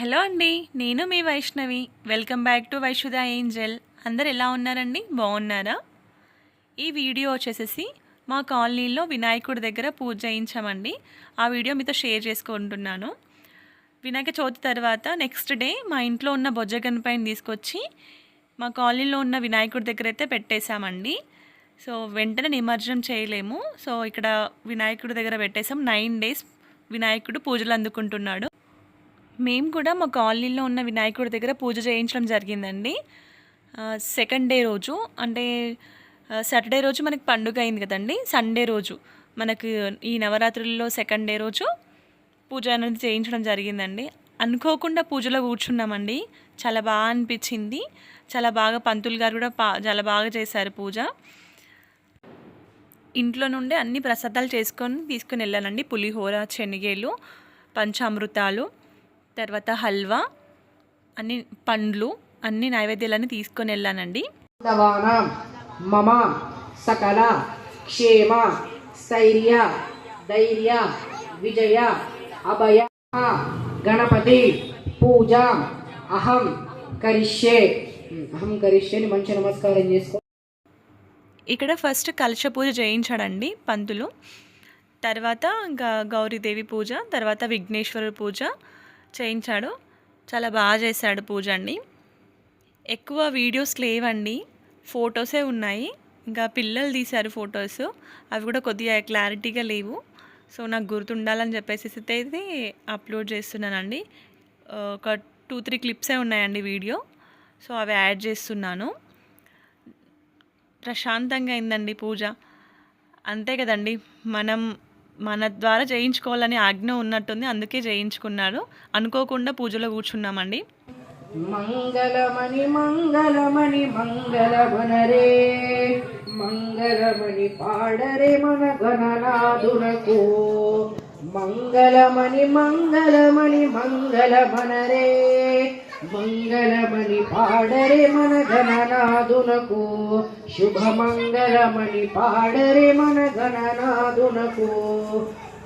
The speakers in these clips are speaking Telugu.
హలో అండి నేను మీ వైష్ణవి. వెల్కమ్ బ్యాక్ టు వైషుద ఏంజల్. అందరు ఎలా ఉన్నారండి? బాగున్నారా? ఈ వీడియో వచ్చేసేసి మా కాలనీలో వినాయకుడి దగ్గర పూజ చేయించామండి. ఆ వీడియో మీతో షేర్ చేసుకుంటున్నాను. వినాయక చవితి తర్వాత నెక్స్ట్ డే మా ఇంట్లో ఉన్న బొజ్జ పైన తీసుకొచ్చి మా కాలనీలో ఉన్న వినాయకుడి దగ్గర అయితే పెట్టేశామండి. సో వెంటనే నిమజ్జనం చేయలేము. సో ఇక్కడ వినాయకుడి దగ్గర పెట్టేసాం నైన్ డేస్ వినాయకుడు పూజలు అందుకుంటున్నాడు. మేము కూడా మా కాలనీలో ఉన్న వినాయకుడి దగ్గర పూజ చేయించడం జరిగిందండి. సెకండ్ డే రోజు అంటే సాటర్డే రోజు మనకి పండుగ అయింది కదండి. సండే రోజు మనకు ఈ నవరాత్రుల్లో సెకండ్ డే రోజు పూజ అనేది చేయించడం జరిగిందండి. అనుకోకుండా పూజలో కూర్చున్నామండి. చాలా బాగా అనిపించింది. చాలా బాగా పంతులు గారు కూడా పా చాలా బాగా చేశారు పూజ. ఇంట్లో నుండి అన్ని ప్రసాదాలు చేసుకొని తీసుకుని వెళ్ళానండి. పులిహోర శనగేలు పంచామృతాలు. తర్వాత హల్వా అన్ని పండ్లు అన్ని నైవేద్యాలన్నీ తీసుకొని వెళ్ళానండి. మమ సకల క్షేమ స్థైర్య ధైర్య విజయ అభయ గణపతి పూజ అహం కరిష్యే. అహం కరిష్యే అని మంచి నమస్కారం చేసుకో. ఇక్కడ ఫస్ట్ కలశ పూజ చేయించాడండి పంతులు. తర్వాత ఇంకా గౌరీదేవి పూజ తర్వాత విఘ్నేశ్వరుడు పూజ చేయించాడు. చాలా బాగా చేశాడు పూజ అండి. ఎక్కువ వీడియోస్ లేవండి. ఫొటోసే ఉన్నాయి. ఇంకా పిల్లలు తీశారు ఫొటోస్. అవి కూడా కొద్దిగా క్లారిటీగా లేవు. సో నాకు గుర్తుండాలని చెప్పేసి అయితే అప్లోడ్ చేస్తున్నానండి. ఒక టూ త్రీ క్లిప్సే ఉన్నాయండి వీడియో. సో అవి యాడ్ చేస్తున్నాను. ప్రశాంతంగా అయిందండి పూజ. అంతే కదండి. మనం మన ద్వారా చేయించుకోవాలని ఆజ్ఞ ఉన్నట్టుంది అందుకే చేయించుకున్నాడు అనుకోకుండా పూజలో కూర్చున్నామండి. మంగళమణి మంగళమణి మంగళమనరే మంగళమణి పాడరే మన గణనాథునకు మంగళమణి మంగళమణి మంగళమనరే మంగళమణి పాడరే మన శుభ శుభమంగళమణి పాడరే మన ఘననాదునకు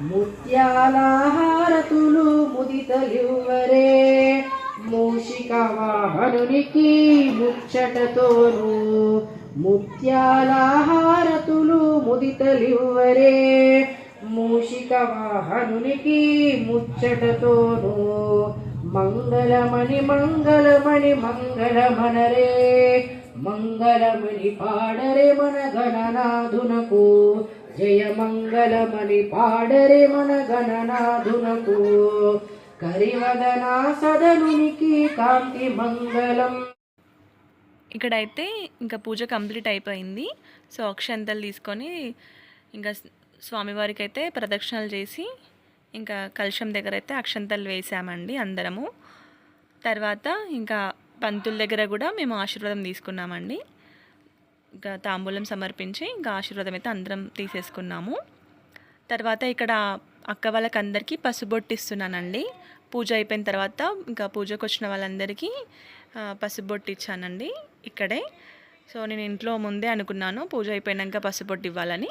ముత్యాలహారతులు ముదితలివ్వరే. మూషిక వాహనునికి ముచ్చటతోను. ముత్యాలహారతులు ముదితలివ్వరే. మూషిక వాహనునికి ముచ్చటతోను. మంగళమణి మంగళమణి మంగళమనరే మంగళమణి పాడరే మన గణనాథునకు జయ మంగళమణి పాడరే మన గణనాథునకు కరివదనా సదనునికి కాంతి మంగళం. ఇక్కడైతే ఇంకా పూజ కంప్లీట్ అయిపోయింది. సో అక్షంతలు తీసుకొని ఇంకా స్వామివారికి అయితే ప్రదక్షిణలు చేసి ఇంకా కలుషం దగ్గర అయితే అక్షంతలు వేసామండి అందరము. తర్వాత ఇంకా పంతుల దగ్గర కూడా మేము ఆశీర్వాదం తీసుకున్నామండి. ఇంకా తాంబూలం సమర్పించి ఇంకా ఆశీర్వాదం అయితే అందరం తీసేసుకున్నాము. తర్వాత ఇక్కడ అక్క వాళ్ళకి అందరికీ పసుబొట్టిస్తున్నానండి. పూజ అయిపోయిన తర్వాత ఇంకా పూజకు వచ్చిన వాళ్ళందరికీ ఆ, పసుబొట్టు ఇచ్చానండి ఇక్కడే. సో నేను ఇంట్లో ముందే అనుకున్నాను పూజ అయిపోయినాక పసుబొట్టు ఇవ్వాలని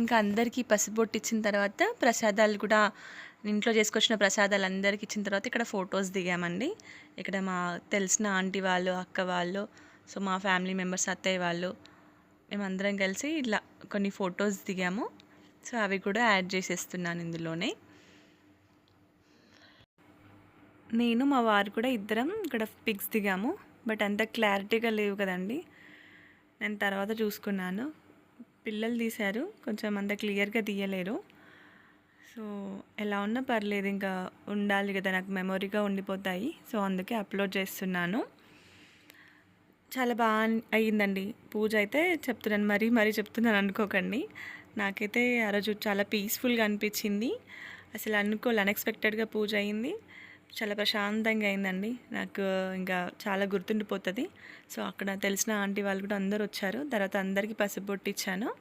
ఇంకా అందరికీ పసుబొట్టు ఇచ్చిన తర్వాత ప్రసాదాలు కూడా ఇంట్లో చేసుకొచ్చిన ప్రసాదాలు అందరికి ఇచ్చిన తర్వాత ఇక్కడ ఫొటోస్ దిగామండి. ఇక్కడ మా తెలిసిన ఆంటీ వాళ్ళు అక్క వాళ్ళు సో మా ఫ్యామిలీ మెంబర్స్ అత్తయ్య వాళ్ళు మేమందరం కలిసి ఇలా కొన్ని ఫొటోస్ దిగాము. సో అవి కూడా యాడ్ చేసేస్తున్నాను ఇందులోనే. నేను మా వారు కూడా ఇద్దరం ఇక్కడ పిక్స్ దిగాము. బట్ అంత క్లారిటీగా లేవు కదండి. నేను తర్వాత చూసుకున్నాను. పిల్లలు తీశారు. కొంచెం అంత క్లియర్గా తీయలేరు. సో ఎలా ఉన్నా పర్లేదు. ఇంకా ఉండాలి కదా. నాకు మెమొరీగా ఉండిపోతాయి. సో అందుకే అప్లోడ్ చేస్తున్నాను. చాలా బాగా అయ్యిందండి. పూజ అయితే చెప్తున్నాను. మరీ మరీ చెప్తున్నాను అనుకోకండి. నాకైతే ఆ రోజు చాలా పీస్ఫుల్గా అనిపించింది. అసలు అనుకోలే. అన్ఎక్స్పెక్టెడ్గా పూజ అయింది. చాలా ప్రశాంతంగా అయిందండి. నాకు ఇంకా చాలా గుర్తుండిపోతుంది. సో అక్కడ తెలిసిన ఆంటీ వాళ్ళు కూడా అందరూ వచ్చారు. తర్వాత అందరికీ పసుపు ఇచ్చాను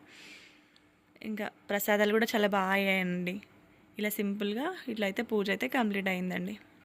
ఇంకా ప్రసాదాలు కూడా చాలా బాగా అయ్యాయండి. ఇలా సింపుల్గా ఇట్లా అయితే పూజ అయితే కంప్లీట్ అయిందండి.